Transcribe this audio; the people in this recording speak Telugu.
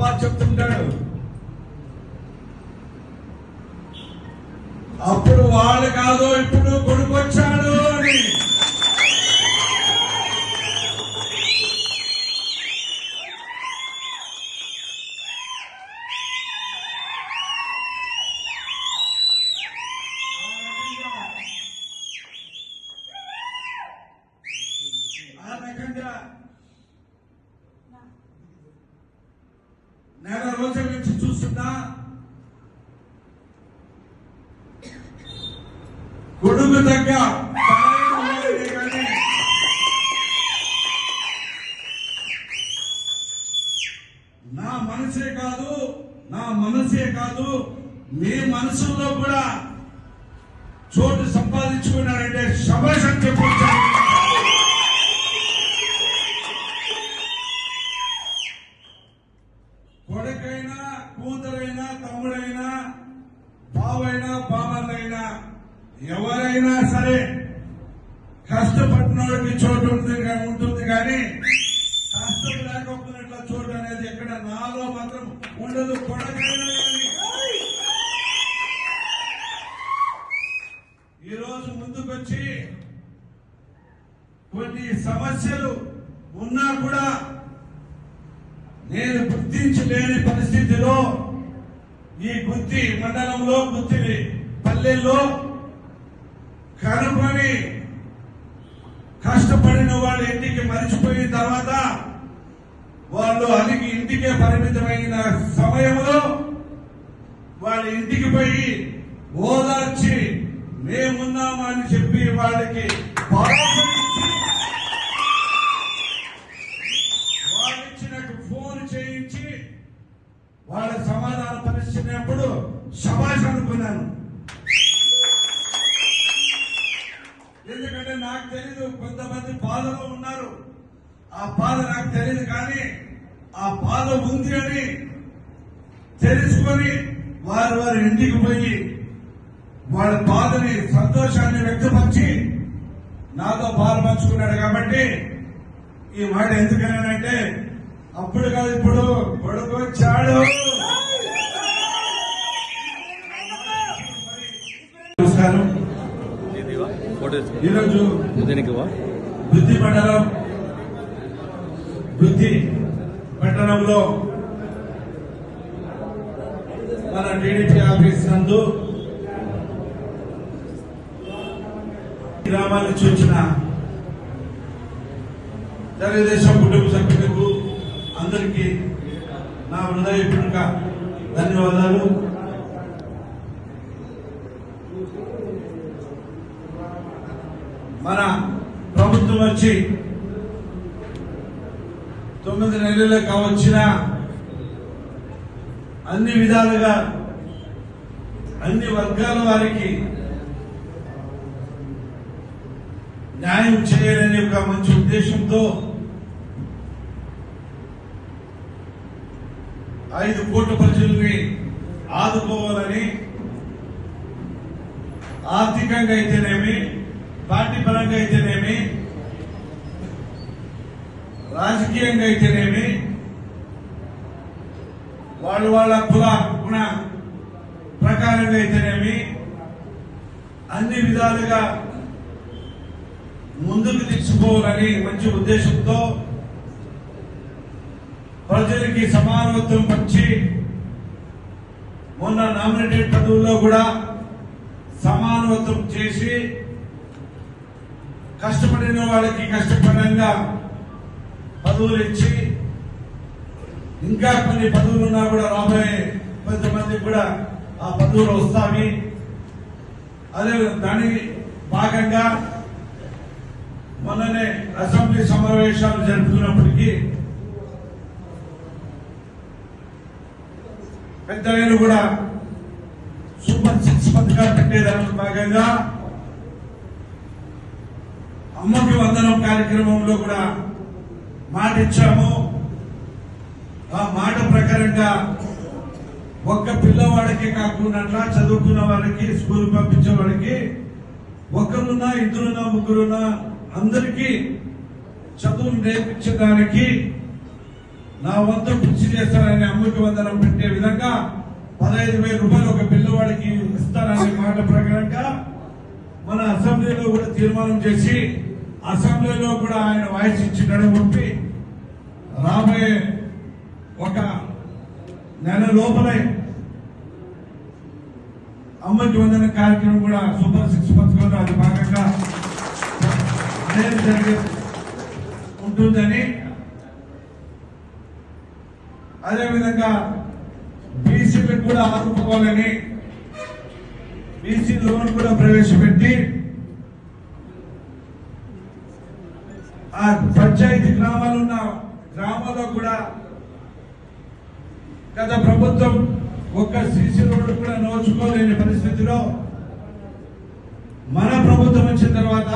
అబ్బా చెప్తుంటాడు. అప్పుడు వాళ్ళు కాదు ఇప్పుడు కొడుకు వచ్చాడు అని ఆ రకంగా నెల రోజుల నుంచి చూస్తున్నా. కొడుకు తగ్గ నా మనసే కాదు నా మనసే కాదు మీ మనసులో కూడా చోటు సంపాదించుకున్నారంటే శబాష్ అని చెప్పొచ్చాను సరే కష్టపడినోడికి చోటు ఉంటుంది ఉంటుంది కానీ కష్టం లేకపోయినట్ల చోటు అనేది ఎక్కడ నాలో మాత్రం ఉండదు కొడకైనా ఈరోజు ముందుకొచ్చి కొన్ని సమస్యలు ఉన్నా కూడా నేను గుర్తించలేని పరిస్థితిలో ఈ గుత్తి మండలంలో గుత్తి పల్లెల్లో కనుకొని కష్టపడిన వాళ్ళు ఇంటికి మరిచిపోయిన తర్వాత వాళ్ళు అలిగి ఇంటికే పరిమితమైన సమయంలో వాళ్ళ ఇంటికి పోయి ఓదార్చి మేమున్నామా అని చెప్పి వాళ్ళకి భరోసా నాకు తెలీదు. కొంతమంది బాధలో ఉన్నారు. ఆ బాధ నాకు తెలియదు కానీ ఆ బాధ ఉంది అని తెలుసుకొని వారు వారి ఇంటికి పోయి వాళ్ళ బాధని సంతోషాన్ని వ్యక్తపరిచి నాతో బాధ పంచుకున్నాడు కాబట్టి ఈ మాట ఎందుకనంటే అప్పుడు కాదు ఇప్పుడు కొడుకు వచ్చాడు. ఈరోజు వృద్ధి మండలం వృద్ధి పట్టణంలో మన టీడీపీ ఆఫీస్ నందు గ్రామాల నుంచి వచ్చిన తెలుగుదేశం కుటుంబ సభ్యులకు అందరికీ నా హృదయపూర్వక ధన్యవాదాలు. మన ప్రభుత్వం వచ్చి తొమ్మిది నెలలు కావచ్చిన అన్ని విధాలుగా అన్ని వర్గాల వారికి న్యాయం చేయాలని ఒక మంచి ఉద్దేశంతో ఐదు కోట్ల ప్రజల్ని ఆదుకోవాలని ఆర్థికంగా అయితేనేమి పార్టీ పరంగా అయితేనేమి? రాజకీయంగా అయితేనేమి? వాళ్ళు వాళ్ళ కుల గుణ ప్రకారంగా అయితేనేమి? అన్ని విధాలుగా ముందుకు తీసుకుపోవాలని మంచి ఉద్దేశంతో ప్రజలకి సమానత్వం పంచి మొన్న నామినేటెడ్ పదవుల్లో కూడా సమానత్వం చేసి కష్టపడిన వాళ్ళకి కష్టపడంగా పదవులు ఇచ్చి ఇంకా కొన్ని పదవులు ఉన్నా కూడా రాబోయే కొంతమంది కూడా ఆ పదవులు వస్తాయి. అదే దానికి భాగంగా మొన్ననే అసెంబ్లీ సమావేశాలు జరుపుతున్నప్పటికీ పెద్దలు కూడా సూపర్ సిక్స్ పథకాలు పెట్టేదానికి భాగంగా అమ్మకి వందనం కార్యక్రమంలో కూడా మాట ఇచ్చాము ఆ మాట ప్రకారంగా ఒక్క పిల్లవాడికి కాకుండా చదువుకున్న వారికి స్కూల్ పంపించే వాడికి ఒకరున్నా ఇద్దరున్నా ముగ్గురున్నా అందరికీ చదువు నేర్పించడానికి నా వంత కృషి చేస్తానని అమ్మకి వందనం పెట్టే విధంగా పదహైదు వేల రూపాయలు ఒక పిల్లవాడికి ఇస్తాననే మాట ప్రకారంగా మన అసెంబ్లీలో కూడా తీర్మానం చేసి అసెంబ్లీలో కూడా ఆయన వాయిస్ ఇచ్చినని ఒప్పి రాబోయే ఒక నెల లోపలే అమ్మటి వందన కార్యక్రమం కూడా సూపర్ సిక్స్ పథకంలో అది భాగంగా అనేది జరిగే ఉంటుందని అదేవిధంగా బీసీలకు కూడా ఆదుకోవాలని బీసీ లోన్ కూడా ప్రవేశపెట్టి ఆ పంచాయతీ గ్రామాలు ఉన్న గ్రామాల్లో కూడా గత ప్రభుత్వం ఒక్క సీసీ రోడ్డు కూడా నోచుకోలేని పరిస్థితిలో మన ప్రభుత్వం వచ్చిన తర్వాత